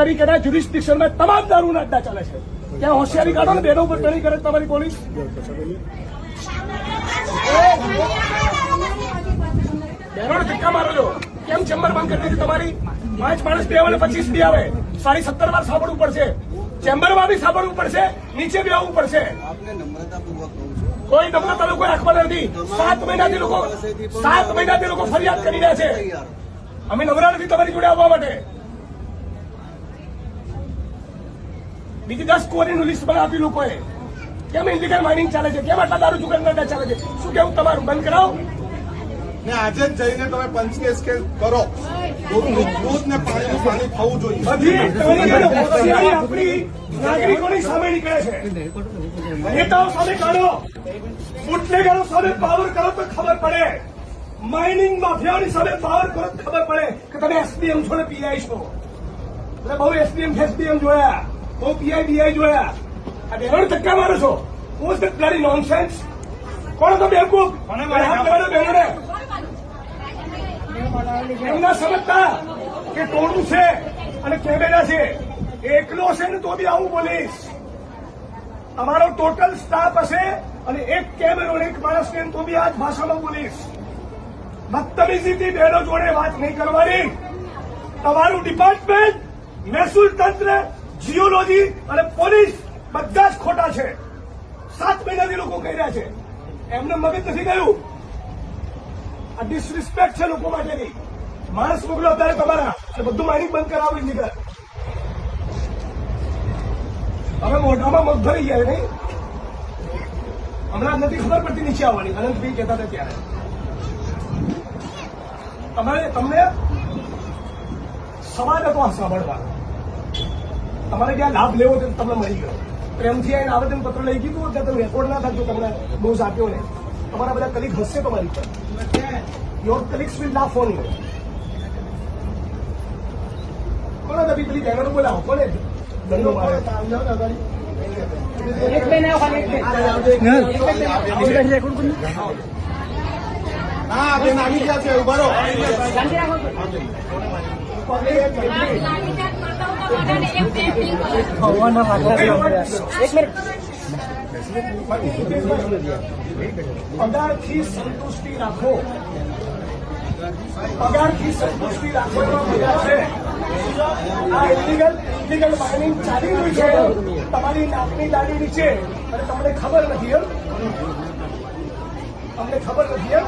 તરીકેના જ્યુરિસ્ડિક્શનમાં તમામ દારૂના અડ્ડા ચાલે છે. ત્યાં હોશિયારી કાઢો ને, બેનો ઉપર ટણી કરે તમારી પોલીસ. કેમ ચેમ્બર બંધ કરી દીધી તમારી? પાંચ માણસ બે આવે પચીસ બી આવે. સાડી સત્તર વાર સાંભળવું પડશે. ચેમ્બરમાં બી સાંભળવું પડશે. નીચે બી આવવું પડશે. કોઈ નમ્રતા લોકો રાખવાના નથી. સાત મહિનાથી લોકો સાત મહિનાથી લોકો ફરિયાદ કરી રહ્યા છે. અમે નવરા નથી તમારી જોડે આવવા માટે. બીજી દસ કોરીનું લિસ્ટ મને આપ્યું લોકોએ. કેમ ઇન્ડિકલ માઇનિંગ ચાલે છે? કેમ આટલા દારૂ જુગારના ચાલે છે? શું કેવું તમારું? બંધ કરાવો. ને આજે જ જઈને તમે પંચકેસ કે કરો. દૂધ ને પાણીનું પાણી થવું જોઈએ. બધી આપણી નાગરિકોની સામે નીકળે છે. નેતાઓ સામે કાઢો. બુટલેગરો સામે પાવર કરો તો ખબર પડે. માઇનિંગ માફિયાઓની સામે પાવર કરો તો ખબર પડે કે તમે એસડીએમ છો ને પીઆઈ છો. એટલે બહુ એસડીએમ એસડીએમ જોયા. બહુ પીઆઈ બીઆઈ જોયા આ બેરોડ ધક્કા મારો છો. હું જ બ્લડી નોનસેન્સ કોણ તો બેવકૂફ? હાથ લગાડો બેરોડે એમના સમજતા કે ટોળું છે અને કેમેરા છે. એકલો છે ને તો બી આવું બોલીશ. અમારો ટોટલ સ્ટાફ હશે અને એક કેમેરો એક માણસ ને તો બી આ જ ભાષામાં બોલીશ. બદતમીજીથી બહેનો જોડે વાત નહીં કરવાની. તમારું ડિપાર્ટમેન્ટ મહેસૂલ તંત્ર જીઓલોજી અને પોલીસ બધા જ ખોટા છે. સાત મહિનાથી લોકો કહી રહ્યા છે. એમને મગજ નથી ગયું. આ ડિસરિસ્પેક્ટ છે લોકો માટેની. માણસ મોકલો અત્યારે તમારા અને બધું માઇનિંગ બંધ કરાવી નીકળે. હવે મોઢામાં મગ ભરી ગયા નહીં? હમણાં નથી ખબર પડતી નીચે આવવાની. અનંતભાઈ કહેતા હતા ત્યારે. તમારે તમને? સવાલ હતો સાંભળવાનો. તમારે જ્યાં લાભ લેવો તે તમને મળી ગયો. પ્રેમથી આવીને આવેદન પત્ર લઈ ગયું કે તમે રેકોર્ડ ના થતો તમને ડોઝ આપ્યો ને. તમારા બધા કલીગ હસશે તમારી પર your colleagues will laugh on you કોને દબી પેલી બેનરો બોલાવો. કોને દંડો મારે. હા બેન આવી ગયા છે ઊભા રહો. પગારથી સંતુષ્ટિ રાખો. પગારથી સંતુષ્ટિ રાખો છે. આ ઇલીગલ ઇલીગલ માઇનિંગ ચાલી રહ્યું છે. તમારી નાકની દાડી નીચે. અને તમને ખબર નથી એમ? તમને ખબર નથી એમ?